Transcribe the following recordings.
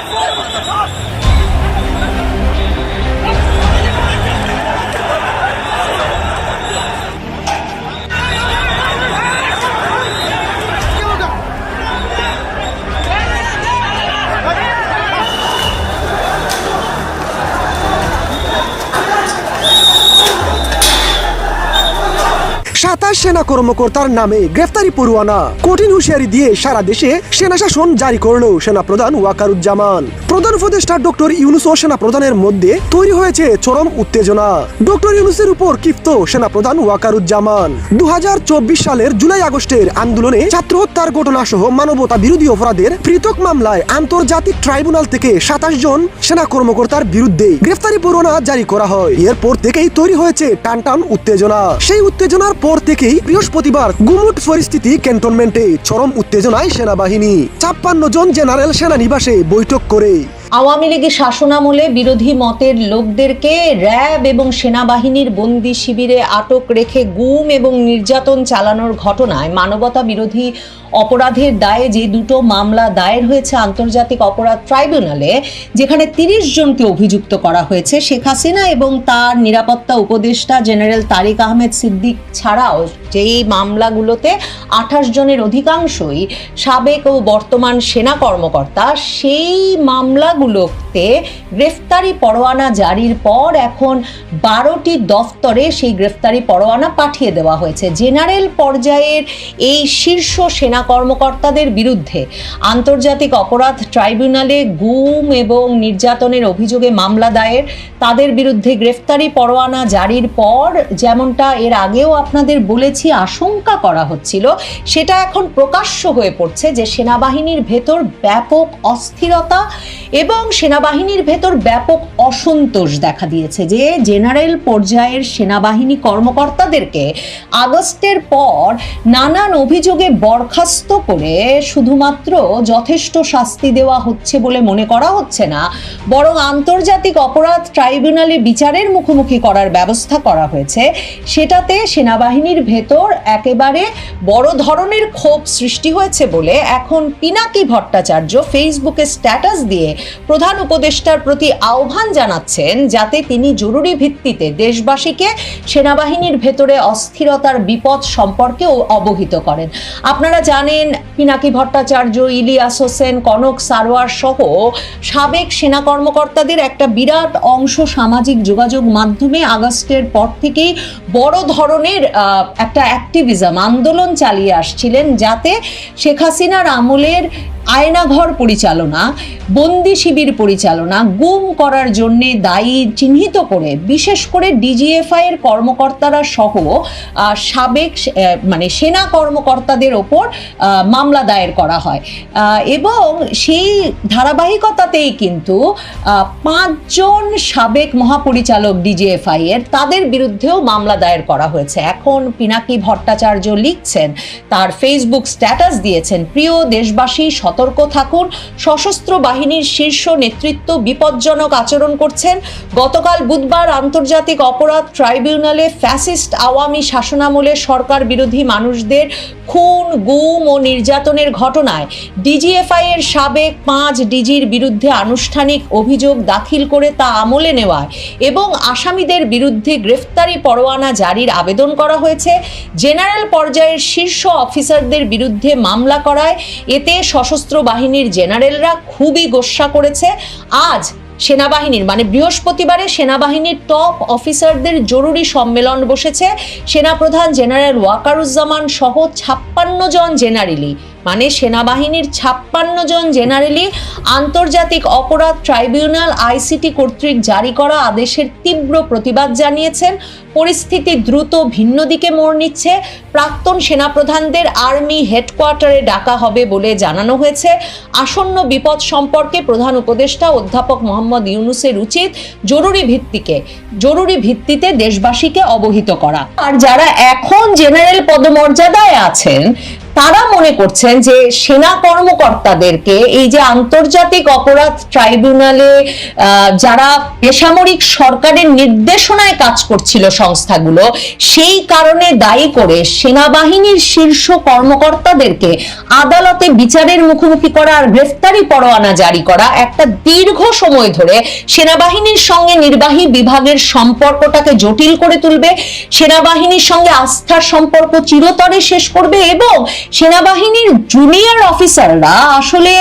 Ein Tor für Kraft! সাতাশ সেনা কর্মকর্তার নামে গ্রেফতারি পরোয়ানা। কঠিন হুঁশিয়ারি দিয়ে সারা দেশে সেনা শাসন জারি করল সেনা প্রধান ওয়াকারুজ্জামান। প্রধান উপদেষ্টা ডক্টর ইউনুস ও সেনা প্রধানের মধ্যে তৈরি হয়েছে চরম উত্তেজনা। ডক্টর ইউনুসের উপর ক্ষিপ্ত সেনা প্রধান ওয়াকারুজ্জামান দু সালের জুলাই আগস্টের আন্দোলনে ছাত্র হত্যার ঘটনা সহ মানবতা বিরোধী অপরাধের পৃথক মামলায় আন্তর্জাতিক ট্রাইব্যুনাল থেকে সাতাশ জন সেনা কর্মকর্তার বিরুদ্ধে গ্রেফতারি পরোয়ানা জারি করা হয়। এরপর থেকেই তৈরি হয়েছে টানটান উত্তেজনা। সেই উত্তেজনার পর থেকেই বৃহস্পতিবার গুমুট পরিস্থিতি ক্যান্টনমেন্টে চরম উত্তেজনায় সেনাবাহিনী। ছাপ্পান্ন জন জেনারেল সেনানিবাসে বৈঠক করে। আওয়ামী লীগের শাসনামলে বিরোধী মতের লোকদেরকে র্যাব এবং সেনাবাহিনীর বন্দি শিবিরে আটক রেখে গুম এবং নির্যাতন চালানোর ঘটনায় মানবতা বিরোধী অপরাধের দায়ে যে দুটো মামলা দায়ের হয়েছে আন্তর্জাতিক অপরাধ ট্রাইব্যুনালে, যেখানে তিরিশ জনকে অভিযুক্ত করা হয়েছে, শেখ হাসিনা এবং তার নিরাপত্তা উপদেষ্টা জেনারেল তারিক আহমেদ সিদ্দিক ছাড়াও যেই মামলাগুলোতে আঠাশ জনের অধিকাংশই সাবেক ও বর্তমান সেনা কর্মকর্তা, সেই মামলাগুলোতে গ্রেফতারি পরোয়ানা জারির পর এখন বারোটি দফতরে সেই গ্রেফতারি পরোয়ানা পাঠিয়ে দেওয়া হয়েছে। জেনারেল পর্যায়ের এই শীর্ষ সেনা কর্মকর্তাদের বিরুদ্ধে আন্তর্জাতিক অপরাধ ট্রাইব্যুনালে গুম এবং নির্যাতনের অভিযোগে মামলা দায়ের। তাদের বিরুদ্ধে গ্রেফতারি পরোয়ানা জারির পর যেমনটা এর আগেও আপনাদের বলেছি আশঙ্কা করা হচ্ছিল, সেটা এখন প্রকাশ্য হয়ে পড়ছে যে সেনাবাহিনীর ভেতর ব্যাপক অস্থিরতা এবং সেনাবাহিনীর ভেতর ব্যাপক অসন্তোষ দেখা দিয়েছে যে জেনারেল পর্যায়ের সেনাবাহিনী কর্মকর্তাদেরকে আগস্টের পর নানান অভিযোগে বরখাস্ত করে শুধুমাত্র যথেষ্ট শাস্তি দেওয়া হচ্ছে বলে মনে করা হচ্ছে না, বরং আন্তর্জাতিক অপরাধ ট্রাইব্যুনালে বিচারের মুখোমুখি করার ব্যবস্থা করা হয়েছে। সেটাতে সেনাবাহিনীর ভেতর একেবারে বড় ধরনের ক্ষোভ সৃষ্টি হয়েছে বলে এখন পিনাকি ভট্টাচার্য ফেসবুকে স্ট্যাটাস দিয়ে প্রধান উপদেষ্টার প্রতি আহ্বান জানাচ্ছেন যাতে তিনি জরুরি ভিত্তিতে দেশবাসীকে সেনাবাহিনীর ভেতরে অস্থিরতার বিপদ সম্পর্কেও অবহিত করেন। আপনারা জানেন, পিনাকি ভট্টাচার্য, ইলিয়াস হোসেন, কনক সারোয়ার সহ সাবেক সেনা কর্মকর্তাদের একটা বিরাট অংশ সামাজিক যোগাযোগ মাধ্যমে আগস্টের পর থেকেই বড় ধরনের একটা অ্যাক্টিভিজম আন্দোলন চালিয়ে আসছিলেন যাতে শেখ হাসিনার আমলের আয়নাঘর পরিচালনা, বন্দি শিবির পরিচালনা, গুম করার জন্য দায়ী চিহ্নিত করে, বিশেষ করে ডিজিএফআই এর কর্মকর্তারা সহ সাবেক মানে সেনা কর্মকর্তাদের ওপর মামলা দায়ের করা হয়। এবং সেই ধারাবাহিকতাতেই কিন্তু পাঁচজন সাবেক মহাপরিচালক ডিজিএফআই এর তাদের বিরুদ্ধেও মামলা দায়ের করা হয়েছে। এখন পিনাকি ভট্টাচার্য লিখছেন, তার ফেসবুক স্ট্যাটাস দিয়েছেন, প্রিয় দেশবাসী সতর্ক থাকুন। সশস্ত্র বাহিনীর শীর্ষ নেতৃত্ব বিপজ্জনক আচরণ করছেন। গতকাল বুধবার আন্তর্জাতিক অপরাধ ট্রাইব্যুনালে ফ্যাসিস্ট আওয়ামী শাসনামলে সরকার বিরোধী মানুষদের খুন, গুম ও নির্যাতনের ঘটনায় ডিজিএফআই এর সাবেক পাঁচ ডিজির বিরুদ্ধে আনুষ্ঠানিক অভিযোগ দাখিল করে তা আমলে নেওয়ায় এবং আসামিদের বিরুদ্ধে গ্রেফতারি পরোয়ানা জারির আবেদন করা হয়েছে। জেনারেল পর্যায়ের শীর্ষ অফিসারদের বিরুদ্ধে মামলা করায়। এতে সশস্ত্র বাহিনীর জেনারেলরা খুবই গোসা করেছে। আজ সেনাবাহিনীর মানে বৃহস্পতিবারে সেনাবাহিনীর টপ অফিসারদের জরুরি সম্মেলন বসেছে। সেনাপ্রধান জেনারেল ওয়াকারুজ্জামান সহ ছাপ্পান্ন জন জেনারেলি মানে সেনাবাহিনীর ছাপ্পান্ন জন জেনারেলি আন্তর্জাতিক অপরাধ ট্রাইব্যুনাল আইসিটি কর্তৃক জারি করা আদেশের তীব্র প্রতিবাদ জানিয়েছেন। পরিস্থিতি দ্রুত ভিন্ন দিকে মোড় নিচ্ছে। প্রাক্তন সেনাপ্রধানদের আর্মি হেডকোয়ার্টারে ডাকা হবে বলে জানানো হয়েছে। আসন্ন বিপদ সম্পর্কে প্রধান উপদেষ্টা অধ্যাপক মোহাম্মদ ইউনুসের উচিত জরুরি ভিত্তিকে, জরুরি ভিত্তিতে দেশবাসীকে অবহিত করা। আর যারা এখন জেনারেল পদমর্যাদায় আছেন তারা মনে করছেন যে সেনা কর্মকর্তাদেরকে এই যে আন্তর্জাতিক অপরাধ ট্রাইব্যুনালে যারা বেসামরিক সরকারের নির্দেশনায় কাজ করছিল সংস্থাগুলো, সেই কারণে দায়ী করে সেনাবাহিনীর শীর্ষ কর্মকর্তাদেরকে আদালতে বিচারের মুখোমুখি করা আর গ্রেফতারি পরোয়ানা জারি করা একটা দীর্ঘ সময় ধরে সেনাবাহিনীর সঙ্গে নির্বাহী বিভাগের সম্পর্কটাকে জটিল করে তুলবে, সেনাবাহিনীর সঙ্গে আস্থার সম্পর্ক চিরতরে শেষ করবে এবং সেনাবাহিনীর জুনিয়র অফিসাররা আসলে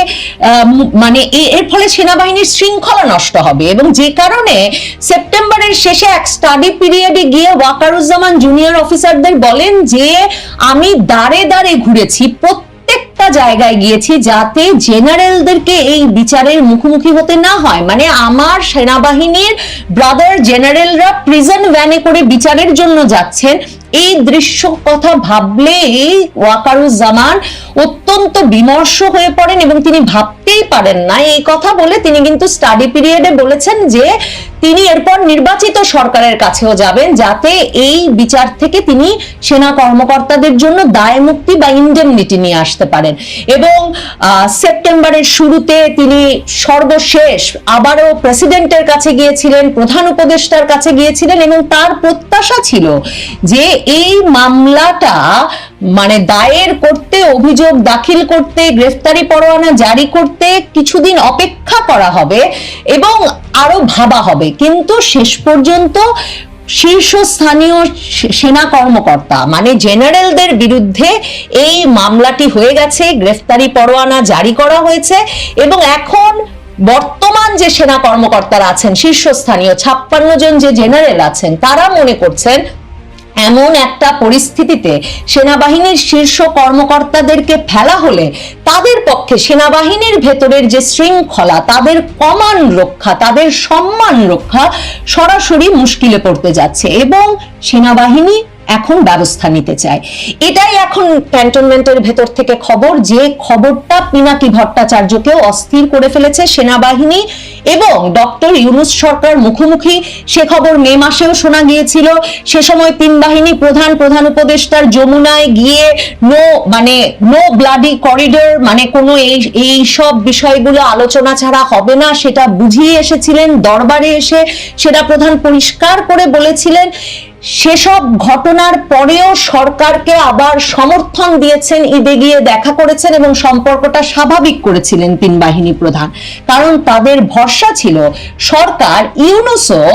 মানে এর ফলে সেনাবাহিনীর শৃঙ্খলা নষ্ট হবে এবং যে কারণে সেপ্টেম্বরের শেষে এক স্টাডি পিরিয়ডে গিয়ে ওয়াকারুজ্জামান জুনিয়র অফিসারদের বলেন যে, আমি দাঁড়ে দাঁড়ে ঘুরেছি, প্রত্যেকটা জায়গায় গিয়েছি যাতে জেনারেলদেরকে এই বিচারের মুখোমুখি হতে না হয়। মানে আমার সেনাবাহিনীর ব্রাদার জেনারেলরা প্রিজন ভ্যানে করে বিচারের জন্য যাচ্ছেন। এই দৃশ্য কথা ভাবলেই ওয়াকারুজ্জামান অত্যন্ত বিমর্ষ হয়ে পড়েন এবং তিনি ভাবতেই পারেন না। এই কথা বলে তিনি কিন্তু স্টাডি পিরিয়ডে বলেছেন যে তিনি এরপর নির্বাচিত সরকারের কাছেও যাবেন যাতে এই বিচার থেকে তিনি সেনা কর্মকর্তাদের জন্য দায় মুক্তি বা ইন্ডেমনিটি নিয়ে আসতে পারেন। এবং সেপ্টেম্বরের শুরুতে তিনি সর্বশেষ আবারও প্রেসিডেন্টের কাছে গিয়েছিলেন, প্রধান উপদেষ্টার কাছে গিয়েছিলেন এবং তার প্রত্যাশা ছিল যে এই মামলাটা মানে দায়ের করতে, অভিযোগ দাখিল করতে, গ্রেফতারি পরোয়ানা জারি করতে কিছুদিন অপেক্ষা করা হবে এবং আরও ভাবা হবে। কিন্তু শেষ পর্যন্ত শীর্ষস্থানীয় সেনা কর্মকর্তা মানে জেনারেলদের বিরুদ্ধে এই মামলাটি হয়ে গেছে, গ্রেফতারি পরোয়ানা জারি করা হয়েছে এবং এখন বর্তমান যে সেনা কর্মকর্তারা আছেন, শীর্ষস্থানীয় ছাপ্পান্ন জন যে জেনারেল আছেন, তারা মনে করছেন এমন একটা পরিস্থিতিতে সেনাবাহিনীর শীর্ষ কর্মকর্তাদেরকে ফেলা হলে তাদের পক্ষে সেনাবাহিনীর ভেতরের যে শৃঙ্খলা, তাদের কমান রক্ষা, তাদের সম্মান রক্ষা সরাসরি মুশকিলে পড়তে যাচ্ছে এবং সেনাবাহিনী এখন ব্যবস্থা নিতে চায়। এটাই এখন ক্যান্টনমেন্টের ভেতর থেকে খবর, যে খবরটা পিনাকি ভট্টাচার্যকেও অস্থির করে ফেলেছে সেনাবাহিনী এবং ডক্টর ইউনুস সরকার মুখোমুখি। সে খবর মে মাসেও শোনা গিয়েছিল। সে সময় তিন বাহিনী প্রধান প্রধান উপদেষ্টার যমুনায় গিয়ে নো মানে নো ব্লাডি করিডোর মানে কোনো এই এই সব বিষয়গুলো আলোচনা ছাড়া হবে না, সেটা বুঝিয়ে এসেছিলেন, দরবারে এসে সেটা প্রধান পরিষ্কার করে বলেছিলেন। সেসব ঘটনার পরেও সরকারকে আবার সমর্থন দিয়েছেন, ঈদে গিয়ে দেখা করেছেন এবং সম্পর্কটা স্বাভাবিক করেছিলেন তিন বাহিনী প্রধান। কারণ তাদের ভরসা ছিল, সরকার, ইউনুসও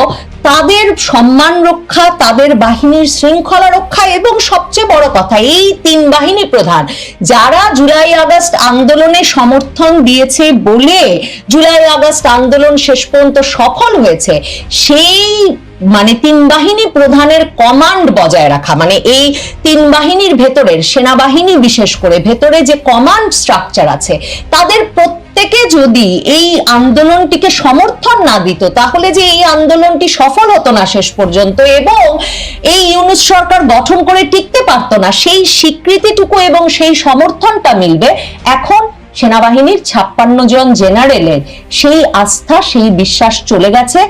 তাদের সম্মান রক্ষা, তাদের বাহিনীর শৃঙ্খলা রক্ষা এবং সবচেয়ে বড় কথা, এই তিন বাহিনী প্রধান যারা জুলাই আগস্ট আন্দোলনে সমর্থন দিয়েছে বলে জুলাই আগস্ট আন্দোলন শেষ পর্যন্ত সফল হয়েছে, সেই মানে তিন বাহিনী প্রধানের কমান্ড বজায় রাখা মানে এই তিন বাহিনীর ভেতরের সেনাবাহিনী বিশেষ করে ভেতরে যে কমান্ড স্ট্রাকচার আছে, তাদের প্রত্যেকে যদি এই আন্দোলনটিকে সমর্থন না দিত, তাহলে যে এই আন্দোলনটি সফল হতো না শেষ পর্যন্ত এবং এই ইউনুস সরকার গঠন করে টিকতে পারতো না, সেই স্বীকৃতিটুকু এবং সেই সমর্থনটা মিলবে। এখন সেনাবাহিনীর ছাপ্পান্ন জন জেনারেলের সেই আস্থা, সেই বিশ্বাস চলে গেছে।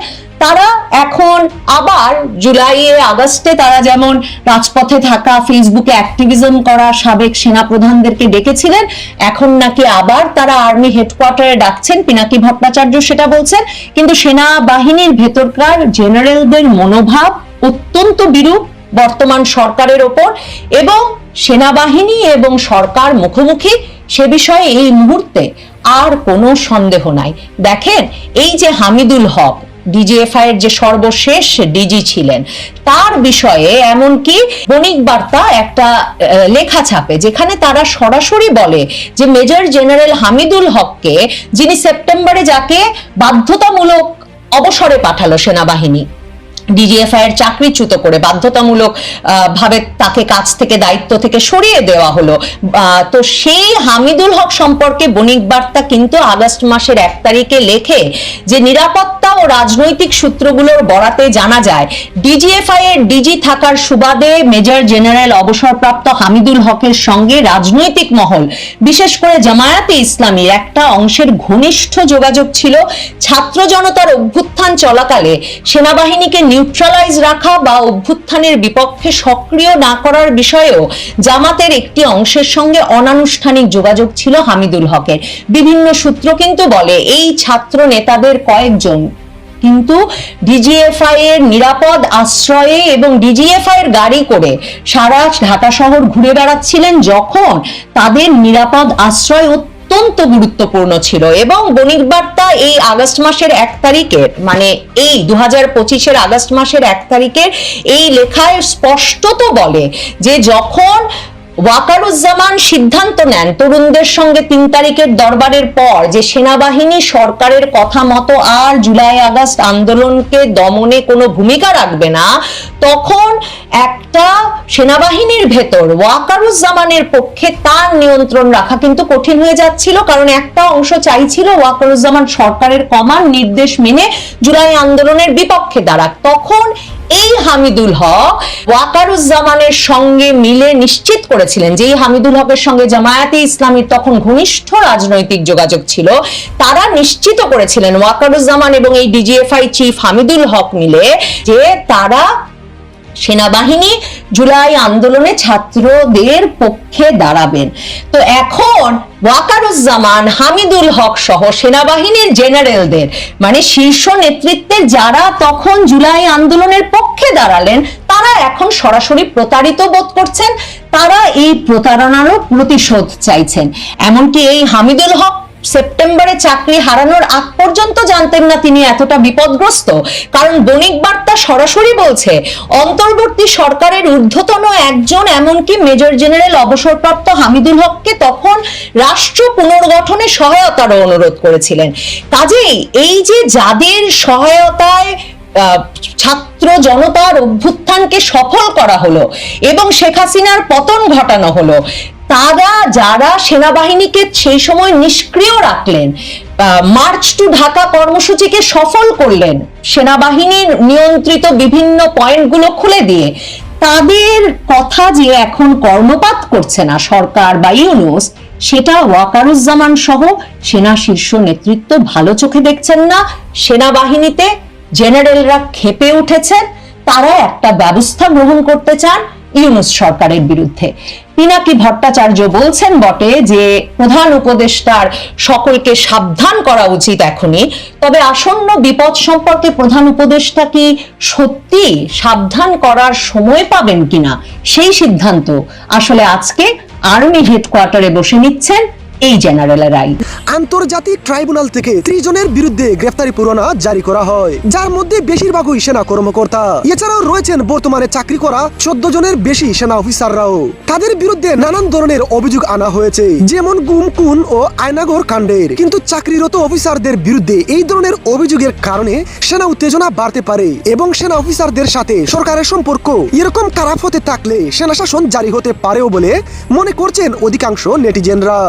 তারা এখন আবার জুলাইয়ে আগস্টে তারা যেমন রাজপথে থাকা ফেসবুকে অ্যাক্টিভিজম করা সাবেক সেনা প্রধানদেরকে ডেকেছিলেন, এখন নাকি আবার তারা আর্মি হেডকোয়ার্টারে ডাকছেন। পিনাকি ভট্টাচার্য সেটা বলছেন, কিন্তু সেনাবাহিনীর ভেতরকার জেনারেলদের মনোভাব অত্যন্ত বিরূপ বর্তমান সরকারের ওপর এবং সেনাবাহিনী এবং সরকার মুখোমুখি। সে বিষয়ে এই মুহূর্তে আর কোনো সন্দেহ নাই। দেখেন, এই যে হামিদুল হক ডিজিএফআই এর যে সর্বশেষ ডিজি ছিলেন, তার বিষয়ে এমনকি বণিক বার্তা একটা লেখা ছাপে, যেখানে তারা সরাসরি বলে যে মেজর জেনারেল হামিদুল হককে, যিনি সেপ্টেম্বরে যাকে বাধ্যতামূলক অবসরে পাঠালো সেনাবাহিনী ডিজিএফআই এর চাকরিচ্যুত করে বাধ্যতামূলক ভাবে তাকে কাজ থেকে, দায়িত্ব থেকে সরিয়ে দেওয়া হলো। তো সেই হামিদুল হক সম্পর্কে বণিক বার্তা কিন্তু আগস্ট মাসের এক তারিখে লেখে যে, নিরাপত্তা ও রাজনৈতিক সূত্রগুলোর বরাতে জানা যায় ডিজিএফআই এর ডিজি থাকার সুবাদে মেজর জেনারেল অবসরপ্রাপ্ত হামিদুল হকের সঙ্গে রাজনৈতিক মহল, বিশেষ করে জামায়াতে ইসলামীর একটা অংশের ঘনিষ্ঠ যোগাযোগ ছিল। ছাত্র জনতার অভ্যুত্থান চলাকালে সেনাবাহিনীকে নিউট্রালাইজ রাখা বা অভ্যুত্থানের বিপক্ষে সক্রিয় না করার বিষয়েও জামাতের একটি অংশের সঙ্গে অনানুষ্ঠানিক যোগাযোগ ছিল হামিদুল হকের। বিভিন্ন সূত্র কিন্তু বলে এই ছাত্র নেতাদের কয়েকজন কিন্তু ডিজিএফআই এর নিরাপদ আশ্রয়ে এবং ডিজিএফআই এর গাড়ি করে সারা ঢাকা শহর ঘুরে বেড়াচ্ছিলেন যখন তাদের নিরাপদ আশ্রয় অত্যন্ত গুরুত্বপূর্ণ ছিল এবং বণিক বার্তা এই আগস্ট মাসের এক তারিখের মানে এই দু হাজার পঁচিশের আগস্ট মাসের এক তারিখের এই লেখায় স্পষ্টত বলে যে যখন ওয়াকারুজ্জামান সিদ্ধান্ত নেন, তরুণদের সঙ্গে তিন তারিখের দরবারের পর যে সেনাবাহিনী সরকারের কথা মতো আর জুলাই আগস্ট আন্দোলনকে দমনে কোনো ভূমিকা রাখবে না, তখন একটা সেনাবাহিনীর ভেতর ওয়াকারুজ্জামানের পক্ষে তার নিয়ন্ত্রণ রাখা কিন্তু কঠিন হয়ে যাচ্ছিল, কারণ একটা অংশ চাইছিল ওয়াকারুজ্জামান সরকারের কমান নির্দেশ মেনে জুলাই আন্দোলনের বিপক্ষে দাঁড়াক। তখন এই হামিদুল হক ওয়াকারুজ্জামানের সঙ্গে মিলে নিশ্চিত করেছিলেন যে এই হামিদুল হকের সঙ্গে জামায়াতে ইসলামীর তখন ঘনিষ্ঠ রাজনৈতিক যোগাযোগ ছিল, তারা নিশ্চিত করেছিলেন ওয়াকারুজ্জামান এবং এই ডিজিএফআই চিফ হামিদুল হক মিলে যে তারা সেনাবাহিনী জুলাই আন্দোলনে ছাত্রদের পক্ষে দাঁড়াবেন। তো এখন ওয়াকারুজ্জামান হামিদুল হক সহ সেনাবাহিনীর জেনারেলদের মানে শীর্ষ নেতৃত্বের যারা তখন জুলাই আন্দোলনের পক্ষে দাঁড়ালেন, তারা এখন সরাসরি প্রতারিত বোধ করছেন, তারা এই প্রতারণারও প্রতিশোধ চাইছেন। এমনকি এই হামিদুল হক সেপ্টেম্বরে চাকরি হারানোর আগ পর্যন্ত জানতেন না তিনি এতটা বিপদগ্রস্ত। কারণ বণিক বার্তা সরাসরি বলছে, অন্তর্বর্তী সরকারের ঊর্ধ্বতন একজন এমনকি মেজর জেনারেল অবসরপ্রাপ্ত হামিদুল হককে তখন রাষ্ট্র পুনর্গঠনে সহায়তারও অনুরোধ করেছিলেন। কাজেই এই যে যাদের সহায়তায় ছাত্র জনতার অভ্যুত্থানকে সফল করা হলো এবং শেখ হাসিনার পতন ঘটানো হলো তারা যারা সেনাবাহিনীকে সেই সময় নিষ্ক্রিয় রাখলেন মার্চ টু ঢাকা কর্মসূচিকে সফল করলেন, সেনাবাহিনীর নিয়ন্ত্রিত বিভিন্ন পয়েন্টগুলো খুলে দিয়ে, তাদের কথা যে এখন কর্ণপাত করছে না সরকার বা ইউনুস, সেটা ওয়াকারুজ্জামান সহ সেনা শীর্ষ নেতৃত্ব ভালো চোখে দেখছেন না। সেনাবাহিনীতে জেনারেলরা খেপে উঠেছেন, তারা একটা ব্যবস্থা গ্রহণ করতে চান। ইউনুস সরকারের বিরুদ্ধে। পিনাকি ভট্টাচার্য বলছেন বটে যে, প্রধান উপদেষ্টার সকলকে সাবধান করা উচিত এখনই, তবে আসন্ন বিপদ সম্পর্কে প্রধান উপদেষ্টা কি সত্যি সাবধান করার সময় পাবেন কিনা? সেই সিদ্ধান্ত আসলে আজকে আর্মি হেডকোয়ার্টারে বসে নিচ্ছেন এই জেনারেলেরাই আন্তর্জাতিক ট্রাইব্যুনাল থেকে ত্রিজনের বিরুদ্ধে গ্রেফতারি পরোয়ানা জারি করা হয়। যার মধ্যে বেশিরভাগই সেনা কর্মকর্তা। এছাড়াও রয়েছেন বর্তমানে চাকরি করা চোদ্দ জনের বেশি সেনা অফিসাররাও। তাদের বিরুদ্ধে নানান ধরনের অভিযোগ আনা হয়েছে। যেমন গুম, খুন ও আয়নাগর কাণ্ডের। কিন্তু চাকরিরত অফিসারদের বিরুদ্ধে এই ধরনের অভিযোগের কারণে সেনা উত্তেজনা বাড়তে পারে এবং সেনা অফিসারদের সাথে সরকারের সম্পর্ক এরকম খারাপ হতে থাকলে সেনা শাসন জারি হতে পারেও বলে মনে করছেন অধিকাংশ নেটিজেনরা।